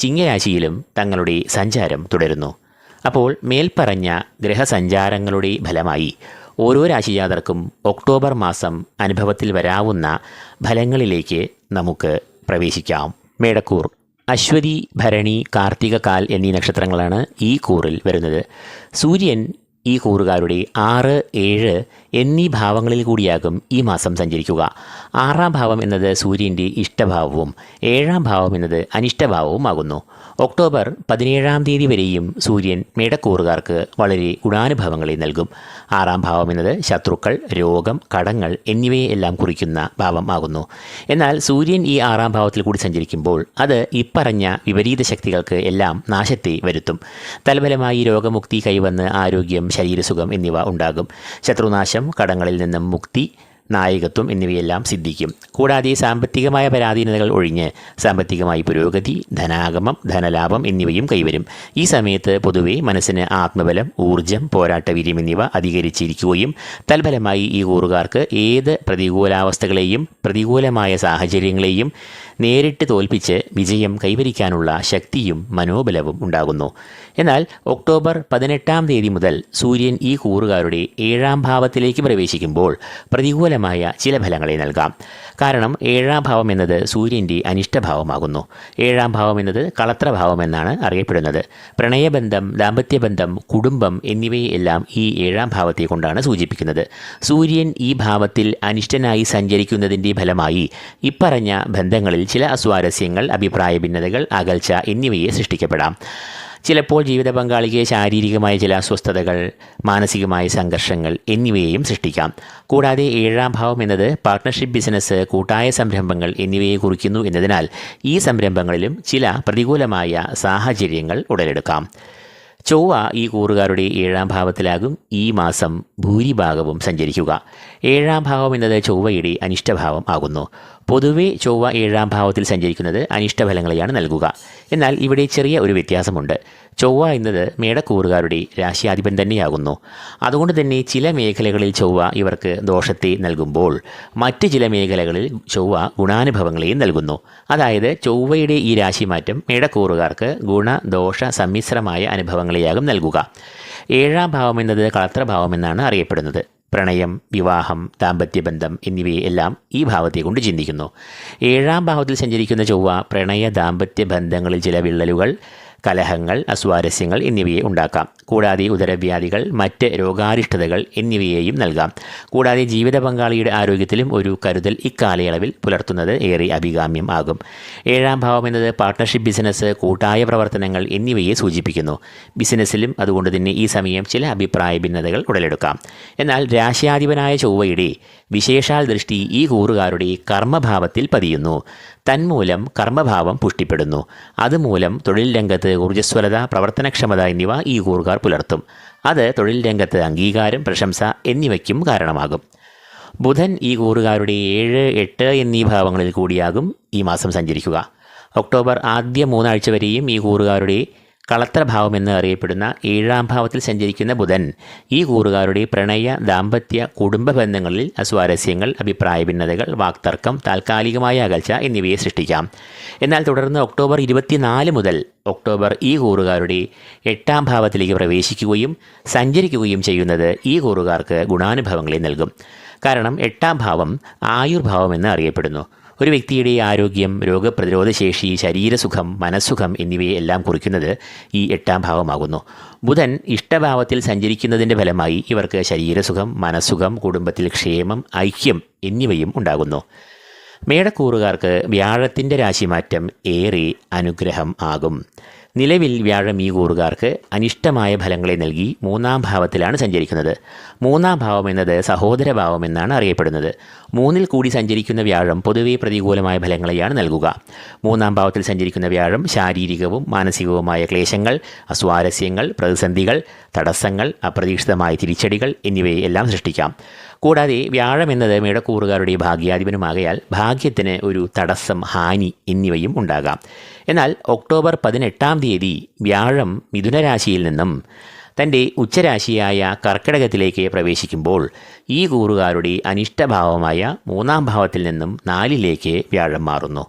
ചിങ്ങരാശിയിലും തങ്ങളുടെ സഞ്ചാരം തുടരുന്നു. അപ്പോൾ മേൽപ്പറഞ്ഞ ഗ്രഹസഞ്ചാരങ്ങളുടെ ഫലമായി ഓരോ രാശിജാതർക്കും ഒക്ടോബർ മാസം അനുഭവത്തിൽ വരാവുന്ന ഫലങ്ങളിലേക്ക് നമുക്ക് പ്രവേശിക്കാം. മേടക്കൂർ അശ്വതി ഭരണി കാർത്തിക കാൽ എന്നീ നക്ഷത്രങ്ങളാണ് ഈ കൂറിൽ വരുന്നത്. സൂര്യൻ ഈ കൂറുകാരുടെ ആറ് ഏഴ് എന്നീ ഭാവങ്ങളിൽ കൂടിയാകും ഈ മാസം സഞ്ചരിക്കുക. ആറാം ഭാവം എന്നത് സൂര്യന്റെ ഇഷ്ടഭാവവും ഏഴാം ഭാവം എന്നത് അനിഷ്ടഭാവവുമാകുന്നു ഒക്ടോബർ പതിനേഴാം തീയതി വരെയും സൂര്യൻ മേടക്കൂറുകാർക്ക് വളരെ ഗുണാനുഭവങ്ങളെ നൽകും. ആറാം ഭാവം എന്നത് ശത്രുക്കൾ രോഗം കടങ്ങൾ എന്നിവയെ എല്ലാം കുറിക്കുന്ന ഭാവം ആകുന്നു. എന്നാൽ സൂര്യൻ ഈ ആറാം ഭാവത്തിൽ കൂടി സഞ്ചരിക്കുമ്പോൾ അത് ഇപ്പറഞ്ഞ വിപരീത ശക്തികൾക്ക് എല്ലാം നാശത്തെ വരുത്തും. തൽഫലമായി രോഗമുക്തി കൈവന്ന് ആരോഗ്യം ശരീരസുഖം എന്നിവ ഉണ്ടാകും. ശത്രുനാശം കടങ്ങളിൽ നിന്നും മുക്തി നായകത്വം എന്നിവയെല്ലാം സിദ്ധിക്കും. കൂടാതെ സാമ്പത്തികമായ പരാധീനതകൾ ഒഴിഞ്ഞ് സാമ്പത്തികമായി പുരോഗതി ധനാഗമം ധനലാഭം എന്നിവയും കൈവരും. ഈ സമയത്ത് പൊതുവെ മനസ്സിന് ആത്മബലം ഊർജം പോരാട്ടവീര്യം എന്നിവ അധികരിച്ചിരിക്കുകയും തൽഫലമായി ഈ കൂറുകാർക്ക് ഏത് പ്രതികൂലാവസ്ഥകളെയും പ്രതികൂലമായ സാഹചര്യങ്ങളെയും നേരിട്ട് തോൽപ്പിച്ച് വിജയം കൈവരിക്കാനുള്ള ശക്തിയും മനോബലവും ഉണ്ടാകുന്നു. എന്നാൽ ഒക്ടോബർ പതിനെട്ടാം തീയതി മുതൽ സൂര്യൻ ഈ കൂറുകാരുടെ ഏഴാം ഭാവത്തിലേക്ക് പ്രവേശിക്കുമ്പോൾ പ്രതികൂലമായ ചില ഫലങ്ങളെ നൽകാം. കാരണം ഏഴാം ഭാവം എന്നത് സൂര്യന്റെ അനിഷ്ടഭാവമാകുന്നു. ഏഴാം ഭാവം എന്നത് കളത്രഭാവം എന്നാണ് അറിയപ്പെടുന്നത്. പ്രണയബന്ധം ദാമ്പത്യബന്ധം കുടുംബം എന്നിവയെല്ലാം ഈ ഏഴാം ഭാവത്തെ കൊണ്ടാണ് സൂചിപ്പിക്കുന്നത്. സൂര്യൻ ഈ ഭാവത്തിൽ അനിഷ്ടനായി സഞ്ചരിക്കുന്നതിന്റെ ഫലമായി ഇപ്പറഞ്ഞ ബന്ധങ്ങളിൽ ചില അസ്വാരസ്യങ്ങൾ അഭിപ്രായ ഭിന്നതകൾ അകൽച്ച എന്നിവയെ സൃഷ്ടിക്കപ്പെടാം. ചിലപ്പോൾ ജീവിത പങ്കാളിക്ക് ശാരീരികമായ ചില അസ്വസ്ഥതകൾ മാനസികമായ സംഘർഷങ്ങൾ എന്നിവയെയും സൃഷ്ടിക്കാം. കൂടാതെ ഏഴാം ഭാവം എന്നത് പാർട്ട്ണർഷിപ്പ് ബിസിനസ് കൂട്ടായ സംരംഭങ്ങൾ എന്നിവയെ കുറിക്കുന്നു എന്നതിനാൽ ഈ സംരംഭങ്ങളിലും ചില പ്രതികൂലമായ സാഹചര്യങ്ങൾ ഉടലെടുക്കാം. ചൊവ്വ ഈ കൂറുകാരുടെ ഏഴാം ഭാവത്തിലാകും ഈ മാസം ഭൂരിഭാഗവും സഞ്ചരിക്കുക. ഏഴാം ഭാവം എന്നത് ചൊവ്വയുടെ അനിഷ്ടഭാവം ആകുന്നു. പൊതുവെ ചൊവ്വ ഏഴാം ഭാവത്തിൽ സഞ്ചരിക്കുന്നത് അനിഷ്ടഫലങ്ങളെയാണ് നൽകുക. എന്നാൽ ഇവിടെ ചെറിയ ഒരു വ്യത്യാസമുണ്ട്. ചൊവ്വ എന്നത് മേടക്കൂറുകാരുടെ രാശിയാധിപൻ തന്നെയാകുന്നു. അതുകൊണ്ട് തന്നെ ചില മേഖലകളിൽ ചൊവ്വ ഇവർക്ക് ദോഷത്തെ നൽകുമ്പോൾ മറ്റ് ചില മേഖലകളിൽ ചൊവ്വ ഗുണാനുഭവങ്ങളെയും നൽകുന്നു. അതായത് ചൊവ്വയുടെ ഈ രാശിമാറ്റം മേടക്കൂറുകാർക്ക് ഗുണദോഷ സമ്മിശ്രമായ അനുഭവങ്ങളെയാകും നൽകുക. ഏഴാം ഭാവം എന്നത് കളത്രഭാവം എന്നാണ് അറിയപ്പെടുന്നത്. പ്രണയം വിവാഹം ദാമ്പത്യബന്ധം എന്നിവയെല്ലാം ഈ ഭാവത്തെ കൊണ്ട് ചിന്തിക്കുന്നു. ഏഴാം ഭാവത്തിൽ സഞ്ചരിക്കുന്ന ചൊവ്വ പ്രണയ ദാമ്പത്യ ബന്ധങ്ങളിൽ ചില വിള്ളലുകൾ കലഹങ്ങൾ അസ്വാരസ്യങ്ങൾ എന്നിവയെ ഉണ്ടാക്കാം. കൂടാതെ ഉദരവ്യാധികൾ മറ്റ് രോഗാരിഷ്ടതകൾ എന്നിവയെയും നൽകാം. കൂടാതെ ജീവിത പങ്കാളിയുടെ ആരോഗ്യത്തിലും ഒരു കരുതൽ ഇക്കാലയളവിൽ പുലർത്തുന്നത് ഏറെ അഭികാമ്യം ആകും. ഏഴാം ഭാവം എന്നത് പാർട്ട്ണർഷിപ്പ് ബിസിനസ് കൂട്ടായ പ്രവർത്തനങ്ങൾ എന്നിവയെ സൂചിപ്പിക്കുന്നു. ബിസിനസ്സിലും അതുകൊണ്ട് തന്നെ ഈ സമയം ചില അഭിപ്രായ ഭിന്നതകൾ ഉടലെടുക്കാം. എന്നാൽ രാശ്യാധിപനായ ചൊവ്വയുടെ വിശേഷാൽ ദൃഷ്ടി ഈ കൂറുകാരുടെ കർമ്മഭാവത്തിൽ പതിയുന്നു. തന്മൂലം കർമ്മഭാവം പുഷ്ടിപ്പെടുന്നു. അതുമൂലം തൊഴിൽ രംഗത്ത് ഊർജസ്വലത പ്രവർത്തനക്ഷമത എന്നിവ ഈ കൂറുകാർ പുലർത്തും. അത് തൊഴിൽ രംഗത്ത് അംഗീകാരം പ്രശംസ എന്നിവയ്ക്കും കാരണമാകും. ബുധൻ ഈ കൂറുകാരുടെ ഏഴ് എട്ട് എന്നീ ഭാവങ്ങളിൽ കൂടിയാകും ഈ മാസം സഞ്ചരിക്കുക. ഒക്ടോബർ ആദ്യ മൂന്നാഴ്ച വരെയും ഈ കൂറുകാരുടെ കളത്രഭാവം എന്ന് അറിയപ്പെടുന്ന ഏഴാം ഭാവത്തിൽ സഞ്ചരിക്കുന്ന ബുധൻ ഈ കൂറുകാരുടെ പ്രണയ ദാമ്പത്യ കുടുംബ ബന്ധങ്ങളിൽ അസ്വാരസ്യങ്ങൾ അഭിപ്രായ ഭിന്നതകൾ വാക്തർക്കം താൽക്കാലികമായ അകൽച്ച എന്നിവയെ സൃഷ്ടിക്കാം. എന്നാൽ തുടർന്ന് ഒക്ടോബർ ഇരുപത്തിനാല് മുതൽ ഒക്ടോബർ ഈ കൂറുകാരുടെ എട്ടാം ഭാവത്തിലേക്ക് പ്രവേശിക്കുകയും സഞ്ചരിക്കുകയും ചെയ്യുന്നത് ഈ കൂറുകാർക്ക് ഗുണാനുഭവങ്ങളെ നൽകും. കാരണം എട്ടാം ഭാവം ആയുർഭാവം എന്ന് അറിയപ്പെടുന്നു. ഒരു വ്യക്തിയുടെ ആരോഗ്യം രോഗപ്രതിരോധശേഷി ശരീരസുഖം മനസ്സുഖം എന്നിവയെ എല്ലാം കുറിക്കുന്നത് ഈ എട്ടാം ഭാവമാകുന്നു. ബുധൻ ഇഷ്ടഭാവത്തിൽ സഞ്ചരിക്കുന്നതിന്റെ ഫലമായി ഇവർക്ക് ശരീരസുഖം മനസ്സുഖം കുടുംബത്തിൽ ക്ഷേമം ഐക്യം എന്നിവയും ഉണ്ടാകുന്നു. മേടക്കൂറുകാർക്ക് വ്യാഴത്തിന്റെ രാശിമാറ്റം ഏറെ അനുഗ്രഹം ആകും. നിലവിൽ വ്യാഴം ഈ കൂറുകാർക്ക് അനിഷ്ടമായ ഫലങ്ങളെ നൽകി മൂന്നാം ഭാവത്തിലാണ് സഞ്ചരിക്കുന്നത്. മൂന്നാം ഭാവം എന്നത് സഹോദരഭാവം എന്നാണ് അറിയപ്പെടുന്നത്. മൂന്നിൽ കൂടി സഞ്ചരിക്കുന്ന വ്യാഴം പൊതുവേ പ്രതികൂലമായ ഫലങ്ങളെയാണ് നൽകുക. മൂന്നാം ഭാവത്തിൽ സഞ്ചരിക്കുന്ന വ്യാഴം ശാരീരികവും മാനസികവുമായ ക്ലേശങ്ങൾ അസ്വാരസ്യങ്ങൾ പ്രതിസന്ധികൾ തടസ്സങ്ങൾ അപ്രതീക്ഷിതമായ തിരിച്ചടികൾ എന്നിവയെല്ലാം സൃഷ്ടിക്കാം. കൂടാതെ വ്യാഴം എന്നത് മേടക്കൂറുകാരുടെ ഭാഗ്യാധിപനുമാകയാൽ ഭാഗ്യത്തിന് ഒരു തടസ്സം ഹാനി എന്നിവയും ഉണ്ടാകാം. എന്നാൽ ഒക്ടോബർ പതിനെട്ടാം തീയതി വ്യാഴം മിഥുനരാശിയിൽ നിന്നും തന്റെ ഉച്ചരാശിയായ കർക്കിടകത്തിലേക്ക് പ്രവേശിക്കുമ്പോൾ ഈ കൂറുകാരുടെ അനിഷ്ടഭാവമായ മൂന്നാം ഭാവത്തിൽ നിന്നും നാലിലേക്ക് വ്യാഴം മാറുന്നു.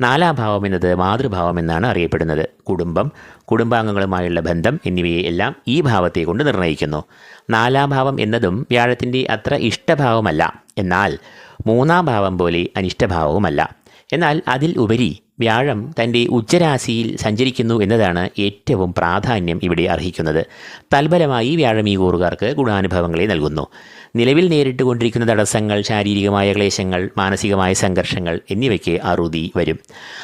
നാലാം ഭാവം എന്നത് മാതൃഭാവം എന്നാണ് അറിയപ്പെടുന്നത്. കുടുംബം കുടുംബാംഗങ്ങളുമായുള്ള ബന്ധം എന്നിവയെ എല്ലാം ഈ ഭാവത്തെ കൊണ്ട് നിർണയിക്കുന്നു നാലാം ഭാവം എന്നതും വ്യാഴത്തിന്റെ അത്ര ഇഷ്ടഭാവമല്ല. എന്നാൽ മൂന്നാം ഭാവം പോലെ അനിഷ്ടഭാവവുമല്ല. എന്നാൽ അതിൽ ഉപരി വ്യാഴം തന്റെ ഉച്ചരാശിയിൽ സഞ്ചരിക്കുന്നു എന്നതാണ് ഏറ്റവും പ്രാധാന്യം ഇവിടെ അർഹിക്കുന്നത്. തൽഫലമായി വ്യാഴം ഈ കൂറുകാർക്ക് ഗുണാനുഭവങ്ങളെ നൽകുന്നു. നിലവിൽ നേരിട്ട് കൊണ്ടിരിക്കുന്ന തടസ്സങ്ങൾ ശാരീരികമായ ക്ലേശങ്ങൾ മാനസികമായ സംഘർഷങ്ങൾ എന്നിവയ്ക്ക് അറുതി വരും.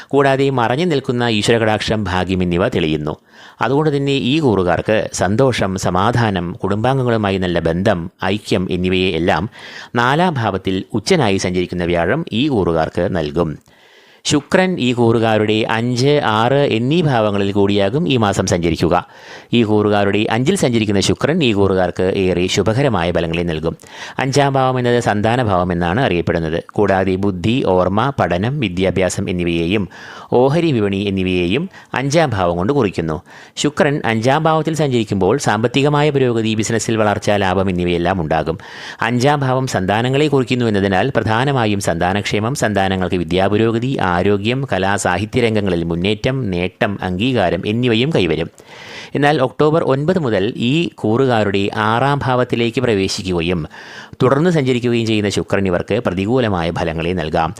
കൂടാതെ മറഞ്ഞു നിൽക്കുന്ന ഈശ്വരകടാക്ഷം ഭാഗ്യം എന്നിവ തെളിയുന്നു. അതുകൊണ്ട് തന്നെ ഈ കൂറുകാർക്ക് സന്തോഷം സമാധാനം കുടുംബാംഗങ്ങളുമായി നല്ല ബന്ധം ഐക്യം എന്നിവയെ എല്ലാം നാലാം ഭാവത്തിൽ ഉച്ചനായി സഞ്ചരിക്കുന്ന വ്യാഴം ഈ കൂറുകാർക്ക് നൽകും. ശുക്രൻ ഈ കൂറുകാരുടെ അഞ്ച് ആറ് എന്നീ ഭാവങ്ങളിൽ കൂടിയാകും ഈ മാസം സഞ്ചരിക്കുക. ഈ കൂറുകാരുടെ അഞ്ചിൽ സഞ്ചരിക്കുന്ന ശുക്രൻ ഈ കൂറുകാർക്ക് ഏറെ ശുഭകരമായ ഫലങ്ങളെ നൽകും. അഞ്ചാം ഭാവം എന്നത് സന്താന ഭാവം എന്നാണ് അറിയപ്പെടുന്നത്. കൂടാതെ ബുദ്ധി ഓർമ്മ പഠനം വിദ്യാഭ്യാസം എന്നിവയെയും ഓഹരി വിപണി എന്നിവയെയും അഞ്ചാം ഭാവം കൊണ്ട് കുറിക്കുന്നു. ശുക്രൻ അഞ്ചാം ഭാവത്തിൽ സഞ്ചരിക്കുമ്പോൾ സാമ്പത്തികമായ പുരോഗതി ബിസിനസ്സിൽ വളർച്ച ലാഭം എന്നിവയെല്ലാം ഉണ്ടാകും. അഞ്ചാം ഭാവം സന്താനങ്ങളെ കുറിക്കുന്നു എന്നതിനാൽ പ്രധാനമായും സന്താനക്ഷേമം സന്താനങ്ങൾക്ക് വിദ്യാപുരോഗതി ആരോഗ്യം കലാ സാഹിത്യ രംഗങ്ങളിൽ മുന്നേറ്റം നേട്ടം അംഗീകാരം എന്നിവയും കൈവരും. എന്നാൽ ഒക്ടോബർ ഒൻപത് മുതൽ ഈ കൂറുകാരുടെ ആറാം ഭാവത്തിലേക്ക് പ്രവേശിക്കുകയും തുടർന്ന് സഞ്ചരിക്കുകയും ചെയ്യുന്ന ശുക്രൻ ഇവർക്ക് പ്രതികൂലമായ ഫലങ്ങളെ നൽകാം.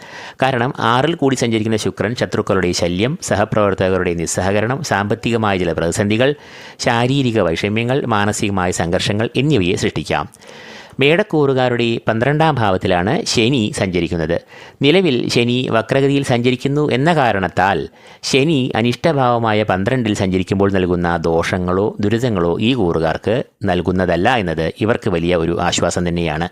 കാരണം ആറിൽ കൂടി സഞ്ചരിക്കുന്ന ശുക്രൻ ശത്രുക്കളുടെ ശല്യം സഹപ്രവർത്തകരുടെ നിസ്സഹകരണം സാമ്പത്തികമായ ചില പ്രതിസന്ധികൾ ശാരീരിക വൈഷമ്യങ്ങൾ മാനസികമായ സംഘർഷങ്ങൾ എന്നിവയെ സൃഷ്ടിക്കാം. മേടക്കൂറുകാരുടെ പന്ത്രണ്ടാം ഭാവത്തിലാണ് ശനി സഞ്ചരിക്കുന്നത്. നിലവിൽ ശനി വക്രഗതിയിൽ സഞ്ചരിക്കുന്നു എന്ന കാരണത്താൽ ശനി അനിഷ്ടഭാവമായ പന്ത്രണ്ടിൽ സഞ്ചരിക്കുമ്പോൾ നൽകുന്ന ദോഷങ്ങളോ ദുരിതങ്ങളോ ഈ കൂറുകാർക്ക് നൽകുന്നതല്ല എന്നത് ഇവർക്ക് വലിയ ഒരു ആശ്വാസം തന്നെയാണ്.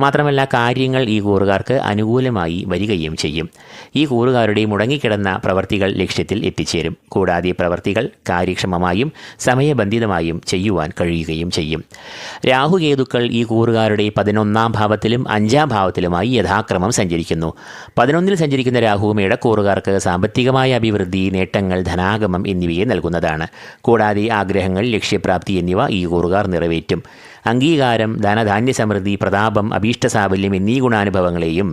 മാത്രമല്ല കാര്യങ്ങൾ ഈ കൂറുകാർക്ക് അനുകൂലമായി വരികയും ചെയ്യും. ഈ കൂറുകാരുടെ മുടങ്ങിക്കിടന്ന പ്രവർത്തികൾ ലക്ഷ്യത്തിൽ എത്തിച്ചേരും. കൂടാതെ പ്രവർത്തികൾ കാര്യക്ഷമമായും സമയബന്ധിതമായും ചെയ്യുവാൻ കഴിയുകയും ചെയ്യും. രാഹുകേതുക്കൾ ഈ കൂറുകാരുടെ പതിനൊന്നാം ഭാവത്തിലും അഞ്ചാം ഭാവത്തിലുമായി യഥാക്രമം സഞ്ചരിക്കുന്നു. പതിനൊന്നിൽ സഞ്ചരിക്കുന്ന രാഹുവും ഇടക്കൂറുകാർക്ക് സാമ്പത്തികമായ അഭിവൃദ്ധി നേട്ടങ്ങൾ ധനാഗമം എന്നിവയെ നൽകുന്നതാണ്. കൂടാതെ ആഗ്രഹങ്ങൾ ലക്ഷ്യപ്രാപ്തി എന്നിവ ഈ കൂറുകാർ നിറവേറ്റും. അംഗീകാരം ധനധാന്യ സമൃദ്ധി പ്രതാപം അഭീഷ്ടസാഫല്യം എന്നീ ഗുണാനുഭവങ്ങളെയും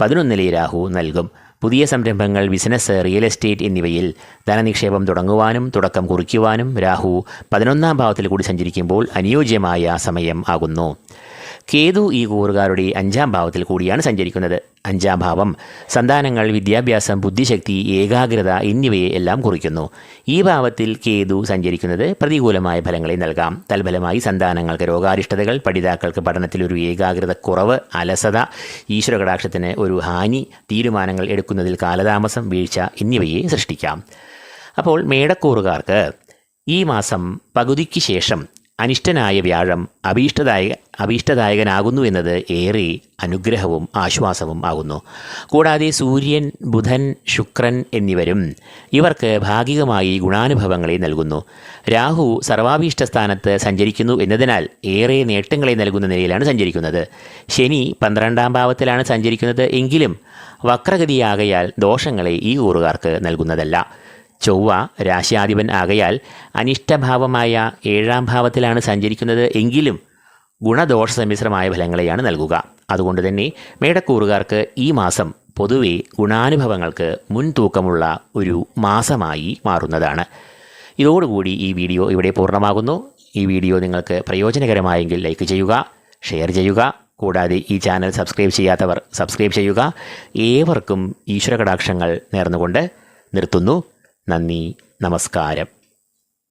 പതിനൊന്നിലെ രാഹു നൽകും. പുതിയ സംരംഭങ്ങൾ ബിസിനസ് റിയൽ എസ്റ്റേറ്റ് എന്നിവയിൽ ധനനിക്ഷേപം തുടങ്ങുവാനും തുടക്കം കുറിക്കുവാനും രാഹു പതിനൊന്നാം ഭാവത്തിൽ കൂടി സഞ്ചരിക്കുമ്പോൾ അനുയോജ്യമായ സമയം ആകുന്നു. കേതു ഈ കൂറുകാരുടെ അഞ്ചാം ഭാവത്തിൽ കൂടിയാണ് സഞ്ചരിക്കുന്നത്. അഞ്ചാം ഭാവം സന്താനങ്ങൾ വിദ്യാഭ്യാസം ബുദ്ധിശക്തി ഏകാഗ്രത എന്നിവയെ എല്ലാം കുറിക്കുന്നു. ഈ ഭാവത്തിൽ കേതു സഞ്ചരിക്കുന്നത് പ്രതികൂലമായ ഫലങ്ങളെ നൽകാം. തൽഫലമായി സന്താനങ്ങൾക്ക് രോഗാരിഷ്ടതകൾ പഠിതാക്കൾക്ക് പഠനത്തിൽ ഒരു ഏകാഗ്രത കുറവ് അലസത ഈശ്വരകടാക്ഷത്തിന് ഒരു ഹാനി തീരുമാനങ്ങൾ എടുക്കുന്നതിൽ കാലതാമസം വീഴ്ച എന്നിവയെ സൃഷ്ടിക്കാം. അപ്പോൾ മേടക്കൂറുകാർക്ക് ഈ മാസം പകുതിക്ക് ശേഷം അനിഷ്ടനായ വ്യാഴം അഭീഷ്ടദായക അഭീഷ്ടദായകനാകുന്നു എന്നത് ഏറെ അനുഗ്രഹവും ആശ്വാസവും ആകുന്നു. കൂടാതെ സൂര്യൻ ബുധൻ ശുക്രൻ എന്നിവരും ഇവർക്ക് ഭാഗികമായി ഗുണാനുഭവങ്ങളെ നൽകുന്നു. രാഹു സർവാഭീഷ്ട സ്ഥാനത്ത് സഞ്ചരിക്കുന്നു എന്നതിനാൽ ഏറെ നേട്ടങ്ങളെ നൽകുന്ന നിലയിലാണ് സഞ്ചരിക്കുന്നത്. ശനി പന്ത്രണ്ടാം ഭാവത്തിലാണ് സഞ്ചരിക്കുന്നത് എങ്കിലും വക്രഗതിയാകയാൽ ദോഷങ്ങളെ ഈ കൂറുകാർക്ക് നൽകുന്നതല്ല. ചൊവ്വ രാശ്യാധിപൻ ആകയാൽ അനിഷ്ടഭാവമായ ഏഴാം ഭാവത്തിലാണ് സഞ്ചരിക്കുന്നത് എങ്കിലും ഗുണദോഷ സമ്മിശ്രമായ ഫലങ്ങളെയാണ് നൽകുക. അതുകൊണ്ട് തന്നെ മേടക്കൂറുകാർക്ക് ഈ മാസം പൊതുവെ ഗുണാനുഭവങ്ങൾക്ക് മുൻതൂക്കമുള്ള ഒരു മാസമായി മാറുന്നതാണ്. ഇതോടുകൂടി ഈ വീഡിയോ ഇവിടെ പൂർണമാകുന്നു. ഈ വീഡിയോ നിങ്ങൾക്ക് പ്രയോജനകരമായെങ്കിൽ ലൈക്ക് ചെയ്യുക ഷെയർ ചെയ്യുക കൂടാതെ ഈ ചാനൽ സബ്സ്ക്രൈബ് ചെയ്യാത്തവർ സബ്സ്ക്രൈബ് ചെയ്യുക. ഏവർക്കും ഈശ്വരകടാക്ഷങ്ങൾ നേർന്നുകൊണ്ട് നിർത്തുന്നു. നന്ദി നമസ്കാരം.